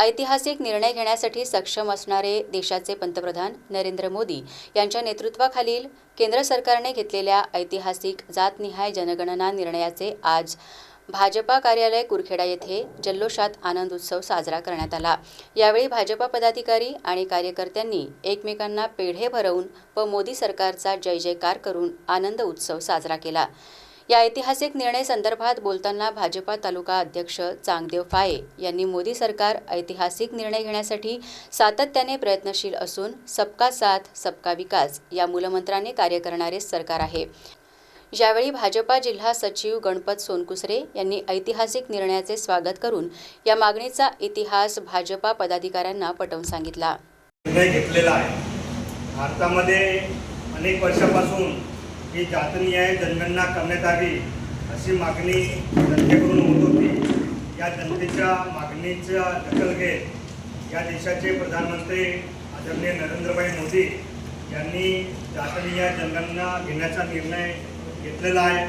ऐतिहासिक निर्णय घेण्यासाठी सक्षम असणारे देशाचे पंतप्रधान नरेंद्र मोदी यांच्या नेतृत्वाखालील केंद्र सरकारने घेतलेल्या ऐतिहासिक जातनिहाय जनगणना निर्णयाचे आज भाजपा कार्यालय कुरखेडा येथे जल्लोषात आनंद उत्सव साजरा करण्यात आला. यावेळी भाजपा पदाधिकारी आणि कार्यकर्त्यांनी एकमेकांना पेढे भरवून व मोदी सरकारचा जय जयकार करून आनंद उत्सव साजरा केला. या ऐतिहासिक निर्णय संदर्भात बोलताना भाजपा तालुका अध्यक्ष चांगदेव फाये यांनी मोदी सरकार ऐतिहासिक निर्णय घेण्यासाठी सातत्याने प्रयत्नशील असून सबका साथ सबका विकास या मूलमंत्राने कार्य करणारे सरकार आहे. यावेळी भाजपा जिल्हा सचिव गणपत सोनकुसरे यांनी ऐतिहासिक निर्णयाचे स्वागत करून या मागणीचा इतिहास भाजपा पदाधिकाऱ्यांना पटवून सांगितला. निर्णय घेतलेला आहे. भारतामध्ये अनेक वर्षापासून ही जातनीय जनगणना करण्यात यावी अशी मागणी जनतेकडून होत होती. या जनतेच्या मागणीचा दखल घेत या देशाचे प्रधानमंत्री आदरणीय नरेंद्रभाई मोदी यांनी जातनीय जनगणना घेण्याचा निर्णय घेतलेला आहे.